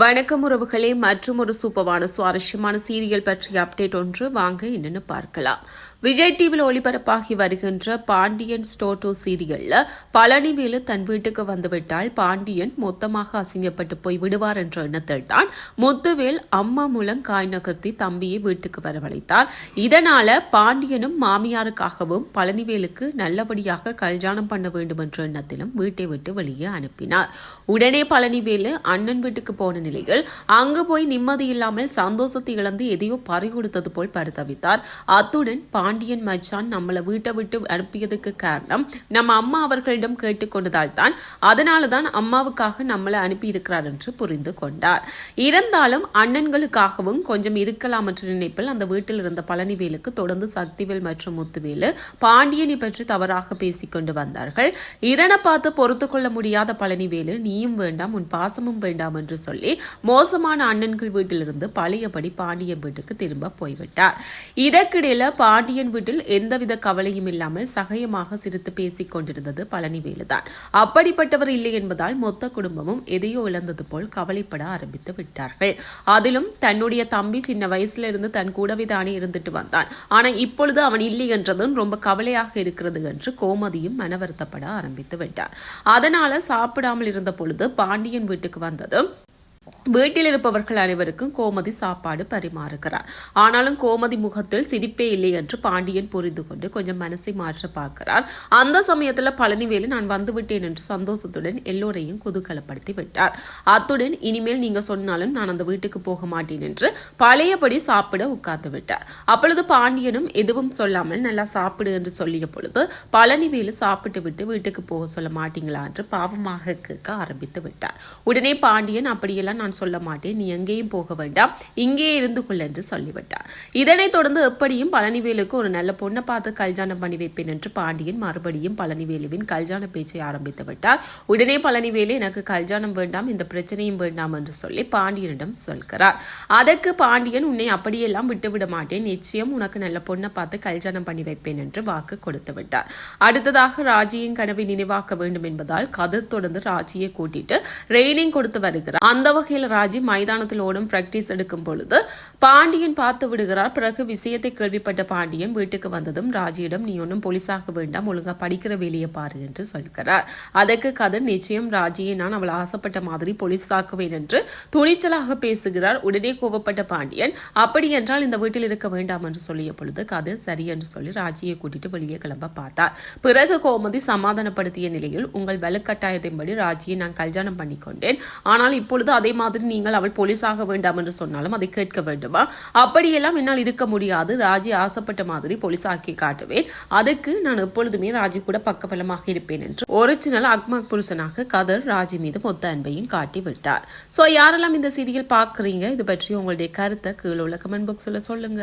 வணக்கம் உறவுகளே மற்றும் ஒரு சூப்பரான சுவாரஸ்யமான சீரியல் பற்றிய அப்டேட் ஒன்று வாங்க என்னென்னு பார்க்கலாம். விஜய் டிவியில் ஒளிபரப்பாகி வருகின்ற பாண்டியன் ஸ்டோட்டோ சீரியல்ல பழனிவேலு தன் வீட்டுக்கு வந்துவிட்டால் பாண்டியன் மொத்தமாக அசிங்கப்பட்டு போய் விடுவார் என்ற எண்ணத்தில் தான் முத்துவேல் அம்மா மூலம் காய் நகர்த்தி தம்பியை வீட்டுக்கு வரவழைத்தார். இதனால பாண்டியனும் மாமியாருக்காகவும் பழனிவேலுக்கு நல்லபடியாக கல்யாணம் பண்ண வேண்டும் என்ற எண்ணத்திலும் வீட்டை விட்டு வெளியே அனுப்பினார். உடனே பழனிவேலு அண்ணன் வீட்டுக்கு போன நிலையில் அங்கு போய் நிம்மதி இல்லாமல் சந்தோஷத்தை இழந்து எதையோ பறி கொடுத்தது போல் பரிதவித்தார். அத்துடன் பாண்டியன் மச்சான் நம்மளை வீட்டை விட்டு அனுப்பியதுக்கு காரணம் நம்ம அம்மா அவர்களிடம் கேட்டுக்கொண்டதால் தான் அதனால தான் அம்மாவுக்காக நம்மளை அனுப்பியிருக்கிறார் என்று புரிந்து கொண்டார். இருந்தாலும் அண்ணன்களுக்காகவும் கொஞ்சம் இருக்கலாம் என்ற நினைப்பில் அந்த வீட்டில் இருந்த பழனிவேலுக்கு தொடர்ந்து சக்திவேல் மற்றும் முத்துவேலு பாண்டியனை பற்றி தவறாக பேசிக்கொண்டு வந்தார்கள். இதனை பார்த்து பொறுத்து கொள்ள முடியாத பழனிவேலு நீயும் வேண்டாம் உன் பாசமும் வேண்டாம் என்று சொல்லி மோசமான அண்ணன்கள் வீட்டிலிருந்து பழையபடி பாண்டியன் வீட்டுக்கு திரும்ப போய்விட்டார். இதற்கிடையில பாண்டிய பாண்டியன் வீட்டில் எந்தவித கவலையும் இல்லாமல் சகயமாக சிரித்து பேசிக் கொண்டிருந்தது பழனிவேலுதான் அப்படிப்பட்டவர் இல்லை என்பதால் மொத்த குடும்பமும் எதையோ இழந்தது போல் கவலைப்பட ஆரம்பித்து விட்டார்கள். அதிலும் தன்னுடைய தம்பி சின்ன வயசுல இருந்து தன் கூடவே தானே இருந்துட்டு வந்தான். ஆனால் இப்பொழுது அவன் இல்லை என்றதும் ரொம்ப கவலையாக இருக்கிறது என்று கோமதியும் மனவருத்தப்பட ஆரம்பித்து விட்டார். அதனால சாப்பிடாமல் இருந்த பொழுது பாண்டியன் வீட்டுக்கு வந்ததும் வீட்டில் இருப்பவர்கள் அனைவருக்கும் கோமதி சாப்பாடு பரிமாறுகிறார். ஆனாலும் கோமதி முகத்தில் சிரிப்பே இல்லை என்று பாண்டியன் புரிந்து கொண்டு கொஞ்சம் மனசை மாற்ற பார்க்கிறார். அந்த சமயத்தில் பழனிவேலு நான் வந்துவிட்டேன் என்று சந்தோஷத்துடன் எல்லோரையும் குதூகலப்படுத்தி விட்டார். அத்துடன் இனிமேல் நீங்க சொன்னாலும் நான் அந்த வீட்டுக்கு போக மாட்டேன் என்று பழையபடி சாப்பிட உட்கார்ந்து விட்டார். அப்பொழுது பாண்டியனும் எதுவும் சொல்லாமல் நல்லா சாப்பிடு என்று சொல்லிய பொழுது பழனிவேலு சாப்பிட்டு விட்டு வீட்டுக்கு போக சொல்ல மாட்டீங்களா என்று பாவமாக கேட்க ஆரம்பித்து விட்டார். உடனே பாண்டியன் அப்படியெல்லாம் நான் சொல்ல மாட்டேன். நீ எங்கேயும் போக வேண்டாம். இங்கே இருந்து கொள் என்று சொல்லிவிட்டார். இதனைத் தொடர்ந்து எப்படியும் பழனிவேலுக்கு ஒரு நல்ல பொண்ணை பார்த்து கல்யாணம் பண்ணி வைப்பேன் என்று பாண்டியன் மறுபடியும் பழனிவேலுவின் கல்யாண பேச்சை ஆரம்பித்து விட்டார். உடனே பழனிவேலு எனக்கு கல்யாணம் வேண்டாம் இந்த பிரச்சனையும் வேண்டாம் என்று சொல்லி பாண்டியனிடம் சொல்கிறார். அதற்கு பாண்டியன் உன்னை அப்படியெல்லாம் விட்டுவிட மாட்டேன். நிச்சயம் உனக்கு நல்ல பொண்ணை பார்த்து கல்யாணம் பண்ணி வைப்பேன் என்று வாக்கு கொடுத்து விட்டார். அடுத்ததாக ராஜியின் கனவை நினைவாக்க வேண்டும் என்பதால் கதிர் தொடர்ந்து ராஜியை கூட்டிட்டு ரெய்னிங் கொடுத்து வருகிறார். அந்த வகையில் ராஜி மைதானத்தில் ஓடும் பிராக்டிஸ் எடுக்கும் பொழுது பாண்டியன் பார்த்து விடுகிறார் பிறகு விஷயத்தை கேள்விப்பட்ட பாண்டியன் வீட்டுக்கு வந்ததும் ராஜியிடம் நீ ஒன்றும் போலீஸாக வேண்டாம் ஒழுங்கா படிக்கிற வேலையை பாரு என்று சொல்கிறார். அதற்கு கதிர் நிச்சயம் ராஜியை நான் அவள் ஆசைப்பட்ட மாதிரி போலீஸாக்குவேன் என்று துணிச்சலாக பேசுகிறார். உடனே கோபப்பட்ட பாண்டியன் அப்படி என்றால் இந்த வீட்டில் இருக்க வேண்டாம் என்று சொல்லிய பொழுது கதிர் சரி என்று சொல்லி ராஜியை கூட்டிட்டு வெளியே கிளம்ப பார்த்தார். பிறகு கோமதி சமாதானப்படுத்திய நிலையில் உங்கள் வலுக்கட்டாயத்தின்படி ராஜியை நான் கல்யாணம் பண்ணிக்கொண்டேன். ஆனால் இப்பொழுது அதே மாதிரி நீங்கள் அவள் போலீஸாக வேண்டாம் என்று சொன்னாலும் அதை கேட்க வேண்டுமா? அப்படியெல்லாம் என்னால் இருக்க முடியாது. ராஜி ஆசைப்பட்ட மாதிரி போலீஸாக்கி காட்டுவேன். அதுக்கு நான் எப்பொழுதுமே ராஜி கூட பக்கபலமாக இருப்பேன் என்று. ஒரிஜினல் அக்மக் புருஷனாக கதர் ராஜி மீது மொத்த அன்பையும் காட்டி விட்டார். சோ யாரெல்லாம் இந்த சீரியல் பார்க்குறீங்க? இது பற்றி உங்களுடைய கருத்தை கீழே உள்ள கமெண்ட் பாக்ஸில் சொல்லுங்க.